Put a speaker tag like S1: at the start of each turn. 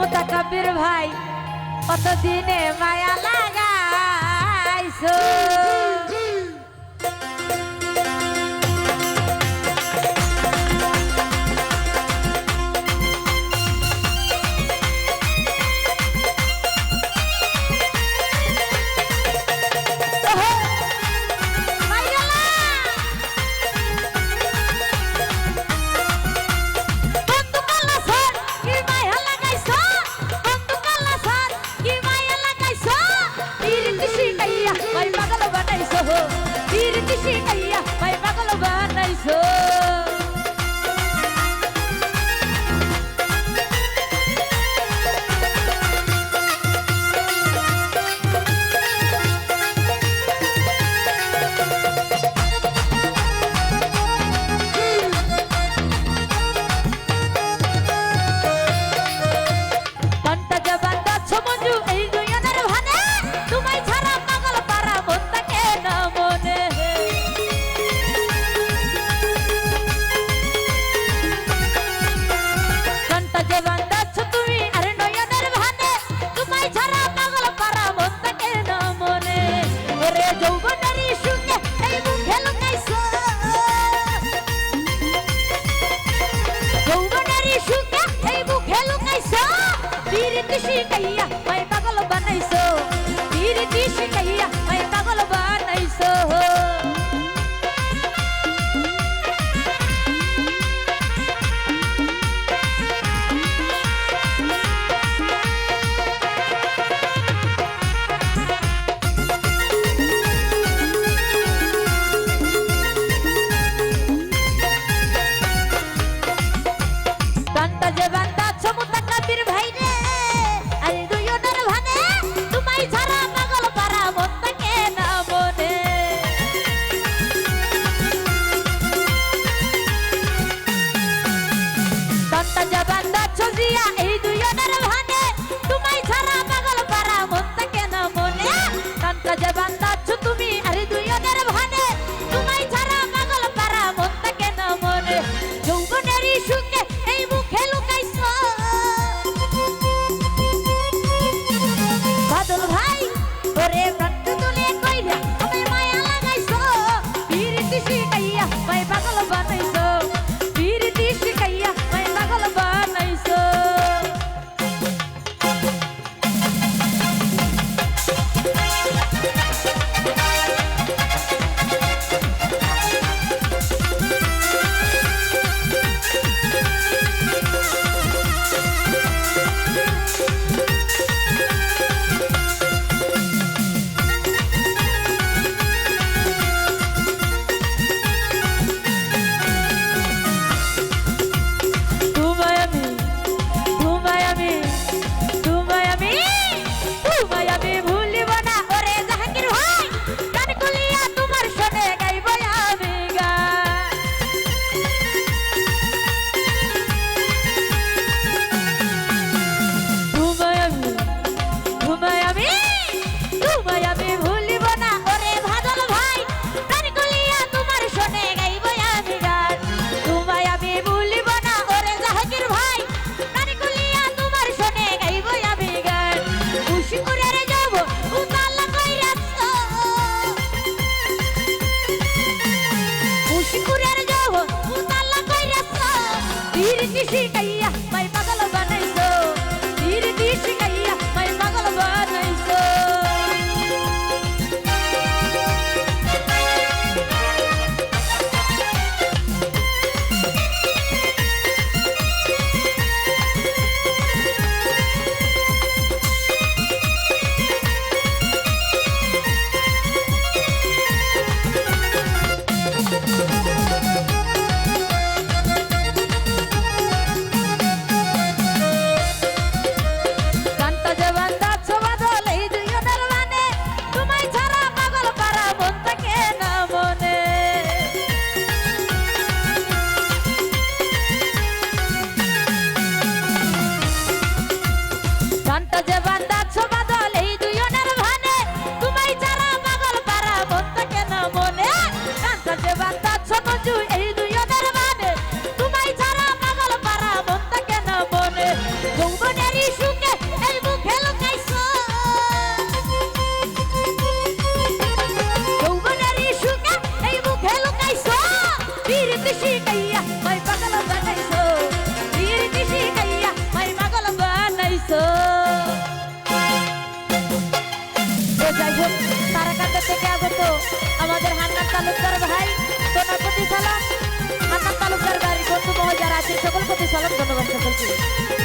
S1: মুতাকাব্বির ভাই কতদিনে মায়া লাগাইছো? chiqueia পাগল বানাই ಇರಿಸಿ ಕೈಯ স্বাগত। আমাদের হান্নান তালুকদার ভাই তোমার প্রতি সালাম হান্নান তালুকদার বাড়ির বন্ধু মহাজার আছে সকল প্রতি সালাম ধন্যবাদ সকলকে।